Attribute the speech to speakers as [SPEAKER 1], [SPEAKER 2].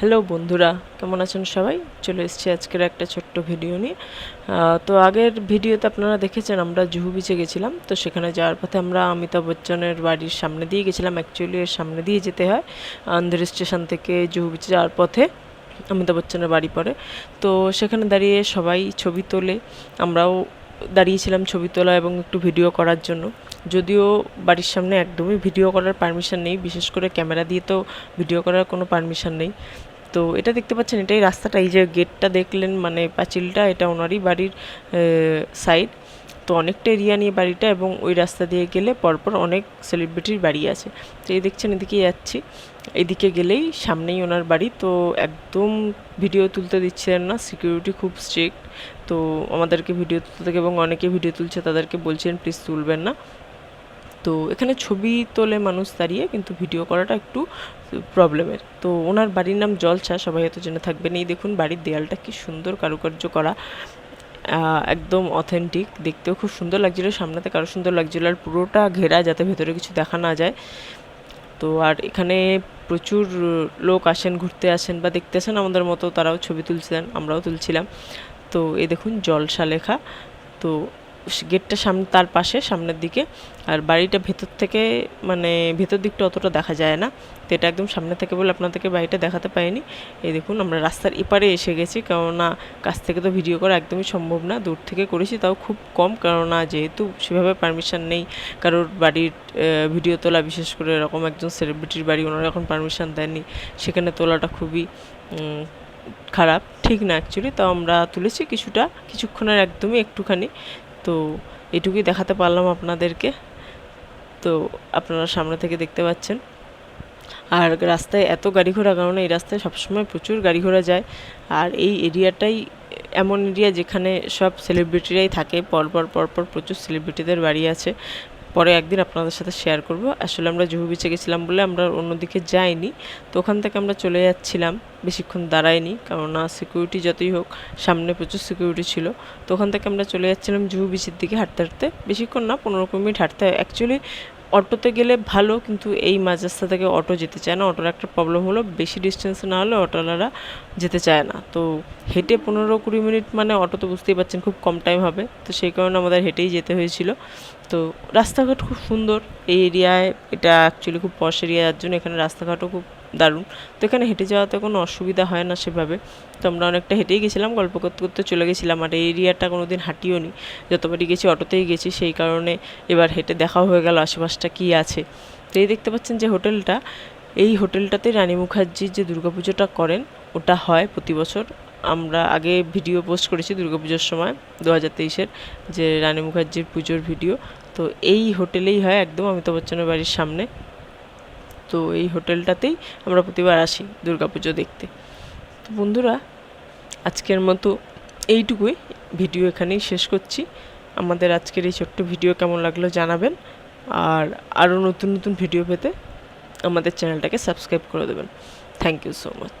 [SPEAKER 1] Hello বন্ধুরা, কেমন আছেন সবাই? চলে এসেছি আজকের একটা ছোট্ট ভিডিও নিয়ে। তো আগের ভিডিওতে আপনারা দেখেছেন আমরা জুহু বিচে গেছিলাম। তো সেখানে যাওয়ার পথে আমরা অমিতাভ বচ্চনের বাড়ির সামনে দিয়ে গেছিলাম। অ্যাকচুয়ালি এর সামনে দিয়ে যেতে হয়, আন্ধ্র স্টেশন থেকে জুহু বিচে যাওয়ার পথে অমিতাভ বচ্চনের বাড়ি পড়ে। তো সেখানে দাঁড়িয়ে সবাই ছবি তোলে। আমরাও দাঁড়িয়েছিলাম ছবি তোলা এবং একটু ভিডিও করার জন্য। যদিও বাড়ির সামনে একদমই ভিডিও করার পারমিশন নেই, বিশেষ করে ক্যামেরা দিয়ে তো ভিডিও করার কোনো পারমিশন নেই। তো এটা দেখতে পাচ্ছেন, এটাই রাস্তাটা, এই যে গেটটা দেখলেন মানে পাঁচিলটা, এটা ওনারই বাড়ির সাইড তো অনেকটা এরিয়া নিয়ে বাড়িটা এবং ওই রাস্তা দিয়ে গেলে পরপর অনেক সেলিব্রিটির বাড়ি আছে। তো এই দেখছেন এদিকে যাচ্ছি। এদিকে গেলেই সামনেই ওনার বাড়ি। তো একদম ভিডিও তুলতে দিচ্ছিলেন না সিকিউরিটি খুব স্ট্রিক্ট তো আমাদেরকে ভিডিও তুলতে এবং অনেকে ভিডিও তুলছে, তাদেরকে বলছেন প্লিজ তুলবেন না। তো এখানে ছবি তোলে মানুষ দাঁড়িয়ে, কিন্তু ভিডিও করাটা একটু প্রবলেমের। তো ওনার বাড়ির নাম জলছা সবাই হয়তো জেনে থাকবেন। এই দেখুন বাড়ির দেয়ালটা কি সুন্দর কারুকার্য করা। একদম অথেন্টিক দেখতেও খুব সুন্দর লাগছিল। সামনে কারও সুন্দর লাগছিল আর পুরোটা ঘেরা যাতে ভেতরে কিছু দেখা না যায়। তো আর এখানে প্রচুর লোক আসেন, ঘুরতে আসেন বা দেখতে আসেন আমাদের মতো, তারাও ছবি তুলছিলেন আমরাও তুলছিলাম। তো এ দেখুন জলসা লেখা। তো গেটটা সামনে তার পাশে, সামনের দিকে। আর বাড়িটা ভেতর থেকে মানে ভেতর দিকটা অতটা দেখা যায় না। তো এটা একদম সামনে থেকে বলে আপনাদেরকে বাড়িটা দেখাতে পাইনি এই দেখুন, আমরা রাস্তার এপারে এসে গেছি। কেননা কাছ থেকে তো ভিডিও করা একদমই সম্ভব না। দূর থেকে করেছি, তাও খুব কম। কেননা যেহেতু সেভাবে পারমিশন নেই। কারোর বাড়ির ভিডিও তোলা, বিশেষ করে এরকম একজন সেলিব্রিটির বাড়ি, ওনারা এখন পারমিশন দেননি। সেখানে তোলাটা খুবই খারাপ। ঠিক না অ্যাকচুয়ালি তো আমরা তুলেছি কিছুটা, কিছুক্ষণের একদমই একটুখানি। তো এটুকুই দেখাতে পারলাম আপনাদেরকে। তো আপনারা সামনে থেকে দেখতে পাচ্ছেন। আর রাস্তায় এত গাড়ি ঘোড়া কারণ এই রাস্তায় সবসময় প্রচুর গাড়ি ঘোড়া যায়। আর এই এরিয়াটাই এমন এরিয়া যেখানে সব সেলিব্রিটিরাই থাকে। পরপর পরপর প্রচুর সেলিব্রিটিদের বাড়ি আছে। পরে একদিন আপনাদের সাথে শেয়ার করব। আসলে আমরা জুহু বিচে গেছিলাম বলে আমরা অন্যদিকে যাইনি। তো ওখান থেকে আমরা চলে যাচ্ছিলাম, বেশিক্ষণ দাঁড়াইনি কেননা সিকিউরিটি যতই হোক, সামনে প্রচুর সিকিউরিটি ছিল। তো ওখান থেকে আমরা চলে যাচ্ছিলাম জুহু বিচের দিকে হাঁটতে হাঁটতে। বেশিক্ষণ না, পনেরো কুড়ি মিনিট হাঁটতে হয়। অ্যাকচুয়ালি অটোতে গেলে ভালো, কিন্তু এই মাঝ রাস্তা থেকে অটো যেতে চায় না। অটোর একটা প্রবলেম হলো, বেশি ডিস্টেন্স না হলে অটোওয়ালারা যেতে চায় না। তো হেঁটে পনেরো কুড়ি মিনিট মানে অটো তো বুঝতেই পারছেন খুব কম টাইম হবে। তো সেই কারণে আমাদের হেঁটেই যেতে হয়েছিল। তো রাস্তাঘাট খুব সুন্দর। এই এরিয়ায় এটা অ্যাকচুয়ালি খুব পশ এরিয়া যার জন্য এখানে রাস্তাঘাটও খুব দারুণ। তো এখানে হেঁটে যাওয়াতে কোনো অসুবিধা হয় না সেভাবে। তো আমরা অনেকটা হেঁটেই গেছিলাম, গল্প করতে করতে চলে গেছিলাম। আর এই এরিয়াটা কোনো দিন হাঁটিও নি। যতবারই গেছি, অটোতেই গেছি। সেই কারণে এবার হেঁটে দেখাও হয়ে গেল আশেপাশটা কী আছে। তো এই দেখতে পাচ্ছেন যে হোটেলটা। এই হোটেলটাতে রানী মুখার্জি যে দুর্গাপুজোটা করেন, ওটা হয় প্রতি বছর। আমরা আগে ভিডিও পোস্ট করেছি দুর্গাপুজোর সময় দু হাজার তেইশের, যে রানী মুখার্জির পুজোর ভিডিও। তো এই হোটেলেই হয় একদম অমিতাভ বচ্চনের বাড়ির সামনে। তো এই হোটেলটাতেই আমরা প্রতিবার আসি দুর্গাপুজো দেখতে। তো বন্ধুরা, আজকের মতো এইটুকুই। ভিডিও এখানেই শেষ করছি। আমাদের আজকের এই ছোট্ট ভিডিও কেমন লাগল জানাবেন। আর আরও নতুন নতুন ভিডিও পেতে আমাদের চ্যানেলটাকে সাবস্ক্রাইব করে দেবেন। Thank you so much.